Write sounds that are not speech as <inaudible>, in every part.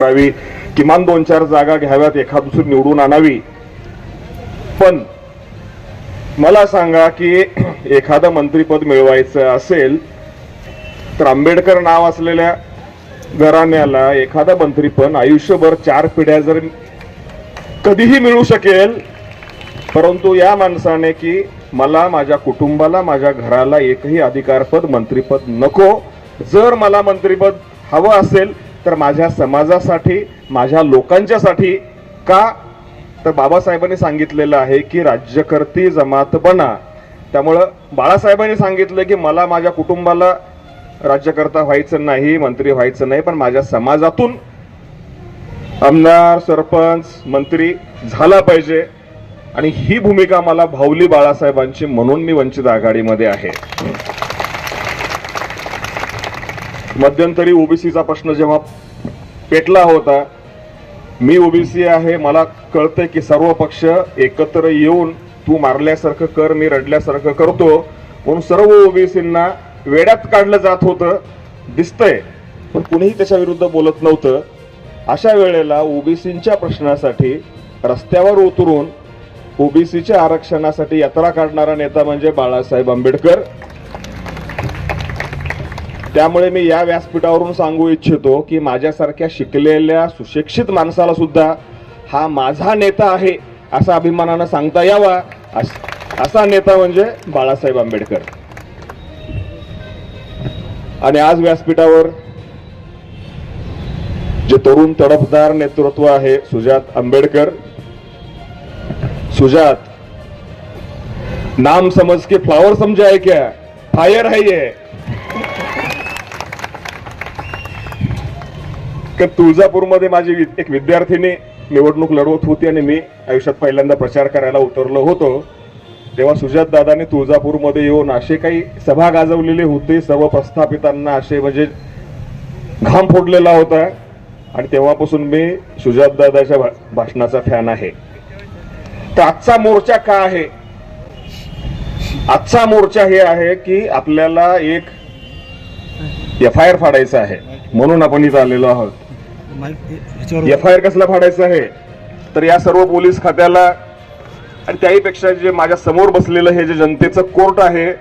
करावी. किमान दोन चार जागा घ्याव्यात एखाद दुसरी निवडून आणावी. पण मला सांगा की <clears throat> एखादं मंत्रीपद मिळवायचं असेल तर आंबेडकर नाव असलेल्या घराण्याला एखादं मंत्रीपद आयुष्यभर चार पिढ्या जर कधीही मिळू शकेल परंतु या माणसाने की मला माझ्या कुटुंबाला माझ्या घराला एकही अधिकारपद मंत्रीपद नको. जर मला मंत्रीपद हवं असेल तर माझ्या समाजासाठी माझ्या लोकांच्यासाठी का? तर बाबासाहेबांनी सांगितलेलं आहे की राज्यकर्ती जमात बना. त्यामुळं बाळासाहेबांनी सांगितलं की मला माझ्या कुटुंबाला राज्यकर्ता व्हायचं नाही मंत्री व्हायचं नाही पण माझ्या समाजातून आमदार सरपंच मंत्री झाला पाहिजे. आणि ही भूमिका मला भाऊली बाळासाहेबांची म्हणून मी वंचित आघाडीमध्ये आहे. मध्यंतरी ओबीसीचा प्रश्न जेव्हा पेटला होता मी ओबीसी आहे मला कळतंय की सर्व पक्ष एकत्र येऊन तू मारल्यासारखं कर मी रडल्यासारखं करतो. म्हणून सर्व ओबीसींना वेड्यात काढलं जात होतं. दिसतंय. पण कुणीही त्याच्या विरुद्ध बोलत नव्हतं. अशा वेळेला ओबीसींच्या प्रश्नासाठी रस्त्यावर उतरून ओबीसीच्या आरक्षणासाठी यात्रा काढणारा नेता म्हणजे बाळासाहेब आंबेडकर. त्यामुळे मी या व्यासपीठावरून सांगू इच्छितो की माझ्यासारख्या शिकलेल्या सुशिक्षित माणसाला सुद्धा हा माझा नेता आहे असा अभिमानानं सांगता यावा. असा नेता म्हणजे बाळासाहेब आंबेडकर. आणि आज व्यासपीठावर जे तरुण तडफदार नेतृत्व आहे सुजात आंबेडकर सुजात नाम समज के फ्लावर समजाय क्या? फायर है ये. का तुळजापूरमध्ये माझी एक विद्यार्थिनी निवडणूक लढवत होती आणि मी आयुष्यात पहिल्यांदा प्रचार करायला उतरलो होतो. तेव्हा सुजात दादाने तुळजापूरमध्ये येऊन असे काही सभा गाजवलेले होते. सर्व प्रस्थापितांना असे म्हणजे घाम फोडलेला होता. आणि तेव्हापासून मी सुजात दादाच्या भाषणाचा फॅन आहे. तर आजचा मोर्चा का आहे? आजचा मोर्चा हे आहे की आपल्याला एक एफ आय आर फाडायचा आहे. म्हणून आपण इथं आलेलो आहोत. एफ आय आर कसला फाडायचा आहे? तर या सर्व पोलीस खात्याला आणि त्याहीपेक्षा जे माझ्यासमोर बसलेलं हे जे जनतेचं कोर्ट आहे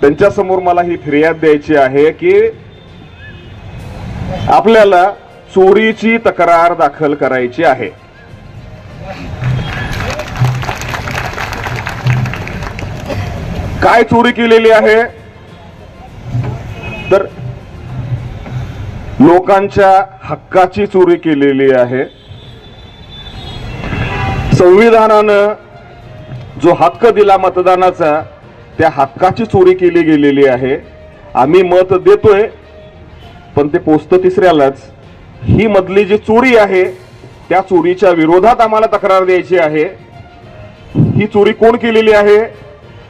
त्यांच्यासमोर मला ही फिर्याद द्यायची आहे की आपल्याला चोरीची तक्रार दाखल करायची आहे. काय चोरी केलेली आहे? तर लोकांच्या हक्काची चोरी केलेली आहे. संविधानानं जो हक्क दिला मतदानाचा त्या हक्काची चोरी केली गेलेली आहे. आम्ही मत देतोय पण ते पोचतं तिसऱ्यालाच. ही मधली जी चोरी आहे त्या चोरीच्या विरोधात आम्हाला तक्रार द्यायची आहे. ही चोरी कोण केलेली आहे?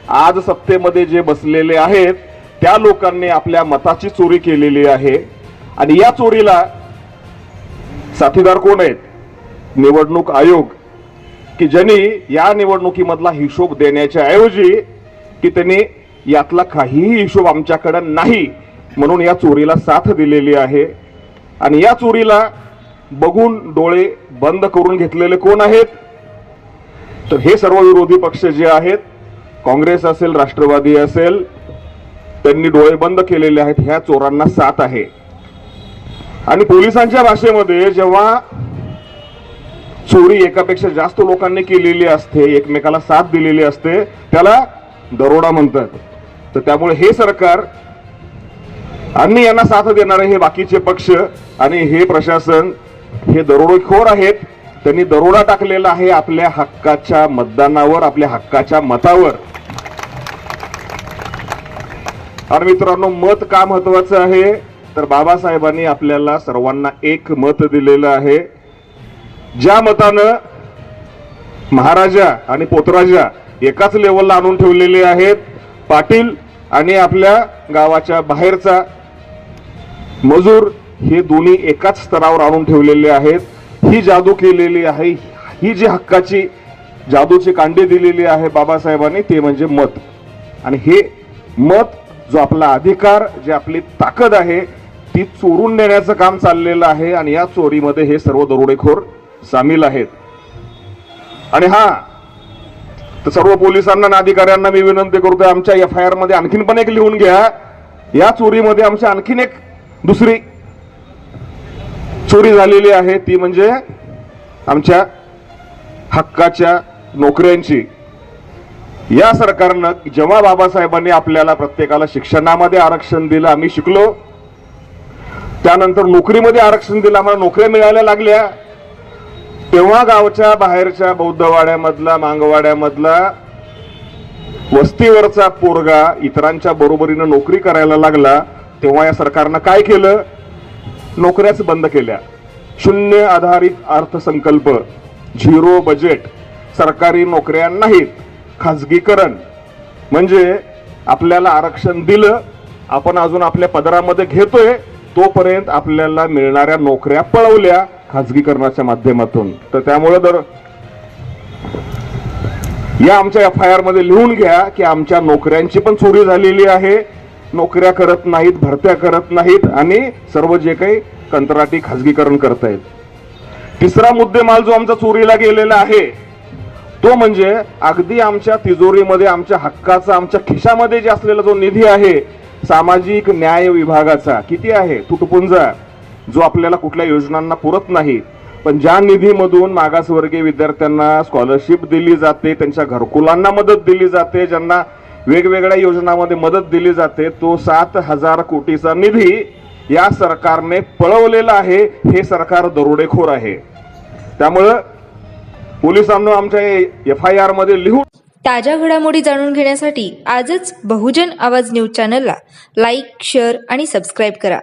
आज सत्तेमध्ये जे बसलेले आहेत त्या लोकांनी आपल्या मताची चोरी केलेली आहे. आणि या चोरीला साथीदार कोण आहेत? निवडणूक आयोग. की ज्यांनी या निवडणुकीमधला हिशोब देण्याच्या ऐवजी की त्यांनी यातला काहीही हिशोब आमच्याकडं नाही म्हणून या चोरीला साथ दिलेली आहे. आणि या चोरीला बघून डोळे बंद करून घेतलेले कोण आहेत? तर हे सर्व विरोधी पक्ष जे आहेत काँग्रेस असेल राष्ट्रवादी असेल त्यांनी डोळे बंद केलेले आहेत. ह्या चोरांना साथ आहे. आणि पोलिसांच्या भाषेमध्ये जेव्हा चोरी एकापेक्षा जास्त लोकांनी केलेली असते एकमेकाला साथ दिलेली असते त्याला दरोडा म्हणतात. तर त्यामुळे हे सरकार आणि यांना साथ देणारे हे बाकीचे पक्ष आणि हे प्रशासन हे दरोडेखोर आहेत. त्यांनी दरोडा टाकलेला आहे आपल्या हक्काच्या मतदानावर आपल्या हक्काच्या मतावर. आणि मित्रांनो मत का महत्वाचं आहे? तर बाबासाहेबांनी आपल्याला सर्वांना एक मत दिलेलं आहे. ज्या मतानं महाराजा आणि पोतराजा एकाच लेवलला आणून ठेवलेले आहेत पाटील आणि आपल्या गावाच्या बाहेरचा मजूर हे दोन्ही एकाच स्तरावर आणून ठेवलेले आहेत. ही जादू केलेली आहे ही जी हक्काची जादूची कांडी दिलेली आहे बाबासाहेबांनी ते म्हणजे मत. आणि हे मत जो आपला अधिकार जे आपली ताकद आहे ती चोरून नेण्याचं काम चाललेलं आहे आणि या चोरीमध्ये हे सर्व दरोडेखोर सामील आहेत. आणि हा तर सर्व पोलिसांना आणि अधिकाऱ्यांना मी विनंती करतोय आमच्या एफ आय आरमध्ये आणखीन पण एक लिहून घ्या. या चोरीमध्ये आमच्या आणखीन एक दुसरी चोरी झालेली आहे ती म्हणजे आमच्या हक्काच्या नोकऱ्यांची. या सरकारनं जेव्हा बाबासाहेबांनी आपल्याला प्रत्येकाला शिक्षणामध्ये आरक्षण दिलं आम्ही शिकलो. त्यानंतर नोकरीमध्ये आरक्षण दिलं आम्हाला नोकऱ्या मिळायला लागल्या. तेव्हा गावच्या बाहेरच्या बौद्धवाड्यामधला मांगवाड्यामधला वस्तीवरचा पोरगा इतरांच्या बरोबरीनं नोकरी करायला लागला. तेव्हा या सरकारनं काय केलं? नोकऱ्याच बंद केल्या. शून्य आधारित अर्थसंकल्प झिरो बजेट सरकारी नोकऱ्या नाहीत. खाजगीकरण म्हणजे आपल्याला आरक्षण दिलं आपण अजून आपल्या पदरामध्ये घेतोय तोपर्यंत आपल्याला मिळणाऱ्या नोकऱ्या पळवल्या खाजगीकरणाच्या माध्यमातून. तर त्यामुळे जर या आमच्या एफ आय आरमध्ये लिहून घ्या की आमच्या नोकऱ्यांची पण चोरी झालेली आहे. नोकऱ्या करत नाहीत भरत्या करत नाहीत आणि सर्व जे काही कंत्राटी खाजगीकरण करतायत. तिसरा मुद्देमाल जो आमचा चोरीला गेलेला आहे तो म्हणजे अगदी आमच्या तिजोरीमध्ये आमच्या हक्काचा आमच्या खिशामध्ये जे असलेला जो निधी आहे सामाजिक न्याय विभागाचा किती आहे? तुटपुंजा जो आपल्याला कुठल्या योजनांना पुरत नाही. पण ज्या निधीमधून मागासवर्गीय विद्यार्थ्यांना स्कॉलरशिप दिली जाते त्यांच्या घरकुलांना मदत दिली जाते ज्यांना वेगवेगळ्या योजनांमध्ये मदत दिली जाते तो सात हजार कोटीचा निधी या सरकारने पळवलेला आहे. हे सरकार दरोडेखोर आहे. त्यामुळं पोलिसांना आमच्या एफ आय आरमध्ये लिहून ताज्या घडामोडी जाणून घेण्यासाठी आजच बहुजन आवाज न्यूज चॅनलला लाईक शेअर आणि सबस्क्राईब करा.